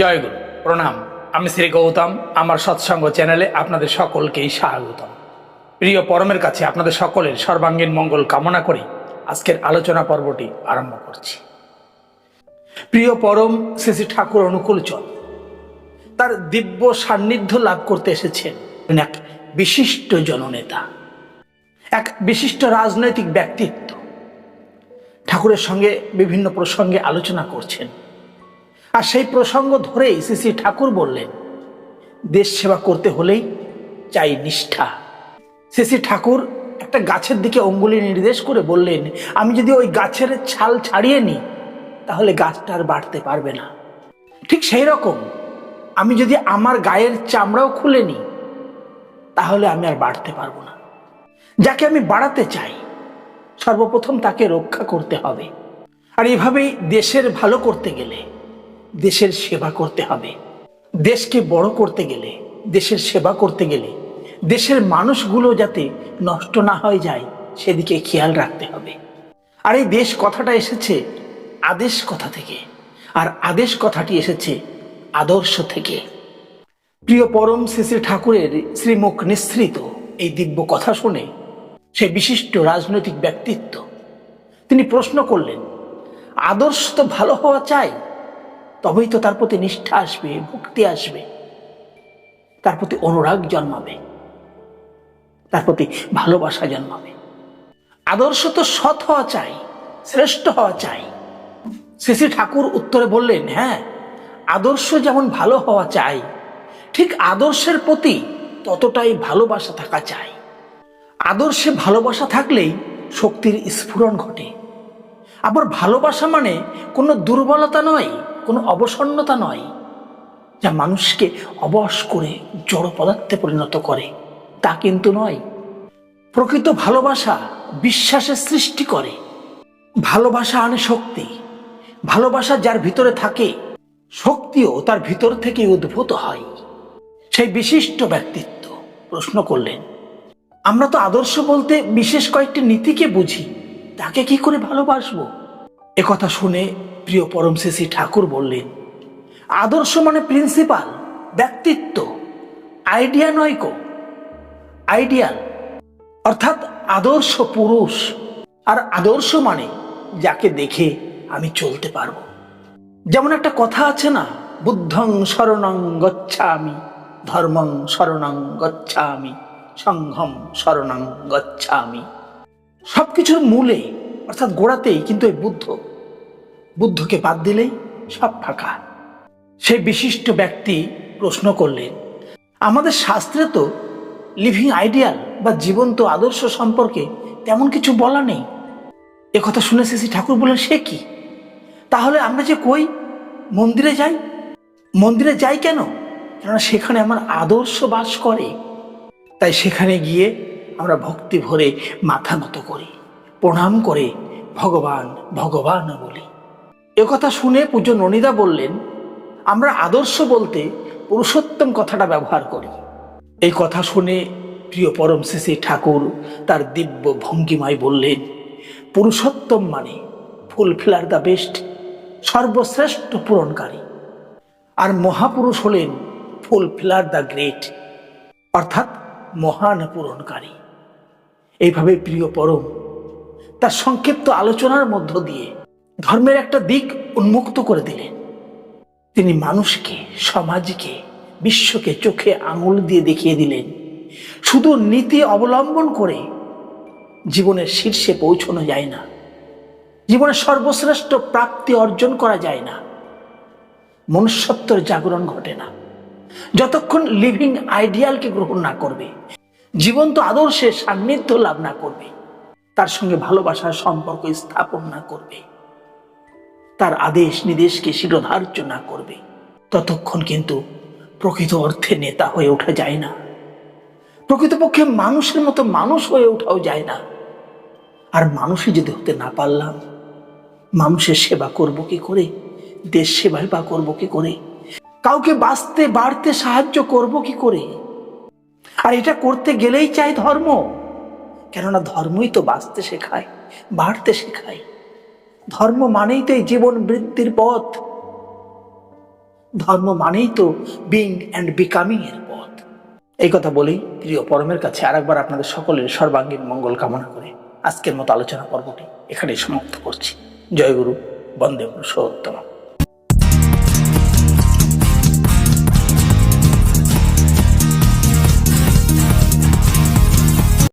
জয়গুরু। প্রণাম। আমি শ্রী গৌতম, আমার সৎসঙ্গ চ্যানেলে আপনাদের সকলকেই স্বাগতম। প্রিয় পরমের কাছে আপনাদের সকলের সর্বাঙ্গীন মঙ্গল কামনা করে। আজকের আলোচনা পর্বটি আরম্ভ করছি। প্রিয় পরম শ্রী শ্রী ঠাকুর অনুকূল চল তার দিব্য সান্নিধ্য লাভ করতে এসেছেন এক বিশিষ্ট জননেতা, এক বিশিষ্ট রাজনৈতিক ব্যক্তিত্ব। ঠাকুরের সঙ্গে বিভিন্ন প্রসঙ্গে আলোচনা করছেন। আর সেই প্রসঙ্গ ধরেই শ্রী ঠাকুর বললেন, দেশ সেবা করতে হলেই চাই নিষ্ঠা। শ্রী ঠাকুর একটা গাছের দিকে অঙ্গুলি নির্দেশ করে বললেন, আমি যদি ওই গাছের ছাল ছাড়িয়ে নিই, তাহলে গাছটা আর বাড়তে পারবে না। ঠিক সেই রকম, আমি যদি আমার গায়ের চামড়াও খুলে নিই, তাহলে আমি আর বাড়তে পারব না। যাকে আমি বাড়াতে চাই, সর্বপ্রথম তাকে রক্ষা করতে হবে। আর এভাবেই দেশের ভালো করতে গেলে দেশের সেবা করতে হবে। দেশকে বড় করতে গেলে, দেশের সেবা করতে গেলে, দেশের মানুষগুলো যাতে নষ্ট না হয়ে যায়, সেদিকে খেয়াল রাখতে হবে। আর এই দেশ কথাটা এসেছে আদেশ কথা থেকে। আর আদেশ কথাটি এসেছে আদর্শ থেকে। প্রিয় পরম শ্রী শ্রী ঠাকুরের শ্রীমুখ নিঃসৃত এই দিব্য কথা শুনে সে বিশিষ্ট রাজনৈতিক ব্যক্তিত্ব, তিনি প্রশ্ন করলেন, আদর্শ তো ভালো হওয়া চাই তবেই তো তার প্রতি নিষ্ঠা আসবে, ভক্তি আসবে। তার প্রতি অনুরাগ জন্মাবে। তার প্রতি ভালোবাসা জন্মাবে। আদর্শ তো সৎ হওয়া চাই, শ্রেষ্ঠ হওয়া চাই। শ্রী শ্রী ঠাকুর উত্তরে বললেন হ্যাঁ আদর্শ যেমন ভালো হওয়া চাই, ঠিক আদর্শের প্রতি ততটাই ভালোবাসা থাকা চাই। আদর্শে ভালোবাসা থাকলেই শক্তির স্ফুরণ ঘটে। আবার ভালোবাসা মানে কোনো দুর্বলতা নয় কোনো অবসন্নতা নয় যা মানুষকে অবশ করে জড় পদার্থে পরিণত করে। তা কিন্তু নয়। প্রকৃত ভালোবাসা বিশ্বাসের সৃষ্টি করে। ভালোবাসা আনে শক্তি। ভালোবাসা যার ভিতরে থাকে, শক্তিও তার ভিতর থেকে উদ্ভূত হয়। সেই বিশিষ্ট ব্যক্তিত্ব প্রশ্ন করলেন, আমরা তো আদর্শ বলতে বিশেষ কয়েকটি নীতিকে বুঝি, তাকে কি করে ভালোবাসবো? একথা শুনে প্রিয় পরম শ্রী ঠাকুর বললেন, আদর্শ মানে প্রিন্সিপাল ব্যক্তিত্ব আইডিয়া নয় কো। আইডিয়াল অর্থাৎ আদর্শ পুরুষ। আর আদর্শ মানে যাকে দেখে আমি চলতে পারব। যেমন একটা কথা আছে না, বুদ্ধং শরণং গচ্ছামি, ধর্মং শরণং গচ্ছামি, সংঘম শরণং গচ্ছামি। সব কিছুর মূলে, অর্থাৎ গোড়াতেই কিন্তু এই বুদ্ধ বুদ্ধকে বাদ দিলেই সব ফাঁকা। সেই বিশিষ্ট ব্যক্তি প্রশ্ন করলেন, আমাদের শাস্ত্রে তো লিভিং আইডিয়াল বা জীবন্ত আদর্শ সম্পর্কে তেমন কিছু বলা নেই। একথা শুনে শ্রী ঠাকুর বললেন, সে কি? তাহলে আমরা যে কই? মন্দিরে যাই? মন্দিরে যাই কেন? কেননা সেখানে আমার আদর্শ বাস করে। তাই সেখানে গিয়ে আমরা ভক্তি ভরে মাথা নত করি, প্রণাম করে ভগবান ভগবান বলি। একথা শুনে পূজ্য ননিদা বললেন, আমরা আদর্শ বলতে পুরুষোত্তম কথাটা ব্যবহার করি। এই কথা শুনে প্রিয় পরম শ্রী ঠাকুর তার দিব্য ভঙ্গিমায় বললেন, পুরুষোত্তম মানে ফুলফিলার দ্য বেস্ট, সর্বশ্রেষ্ঠ পূরণকারী। আর মহাপুরুষ হলেন ফুলফিলার দ্য গ্রেট, অর্থাৎ মহান পূরণকারী। এইভাবে প্রিয় পরম তার সংক্ষিপ্ত আলোচনার মধ্য দিয়ে ধর্মের একটা দিক উন্মুক্ত করে দিলেন। তিনি মানুষকে, সমাজকে, বিশ্বকে চোখে আঙুল দিয়ে দেখিয়ে দিলেন। শুধু নীতি অবলম্বন করে জীবনের শীর্ষে পৌঁছানো যায় না। জীবনের সর্বশ্রেষ্ঠ প্রাপ্তি অর্জন করা যায় না। মনুষ্যত্বের জাগরণ ঘটে না। যতক্ষণ লিভিং আইডিয়ালকে গ্রহণ না করবে, জীবন্ত আদর্শের সান্নিধ্য লাভ না করবে, তার সঙ্গে ভালোবাসার সম্পর্ক স্থাপন না করবে। তার আদেশ নির্দেশকে শিরোধার্য না করবে। ততক্ষণ কিন্তু প্রকৃত অর্থে নেতা হয়ে ওঠা যায় না। প্রকৃতপক্ষে মানুষের মতো মানুষ হয়ে ওঠাও যায় না। আর মানুষই যদি হতে না পারলাম, মানুষের সেবা করব কি করে? দেশ সেবাই বা করব কি করে? কাউকে বাঁচতে, বাড়তে সাহায্য করব কি করে? আর এটা করতে গেলেই চাই ধর্ম। কেননা ধর্মই তো বাঁচতে শেখায়, বাড়তে শেখায়। ধর্ম মানেই তো এই জীবন বৃদ্ধির পথ। ধর্ম মানেই তো বিং অ্যান্ড বিকামিং এর পথ। এই কথা বলেই প্রিয় পরমের কাছে আরেকবার আপনাদের সকলের সর্বাঙ্গীন মঙ্গল কামনা করে। আজকের মতো আলোচনা পর্বটি এখানেই সমাপ্ত করছি। জয়গুরু বন্দে পুরুষোত্তম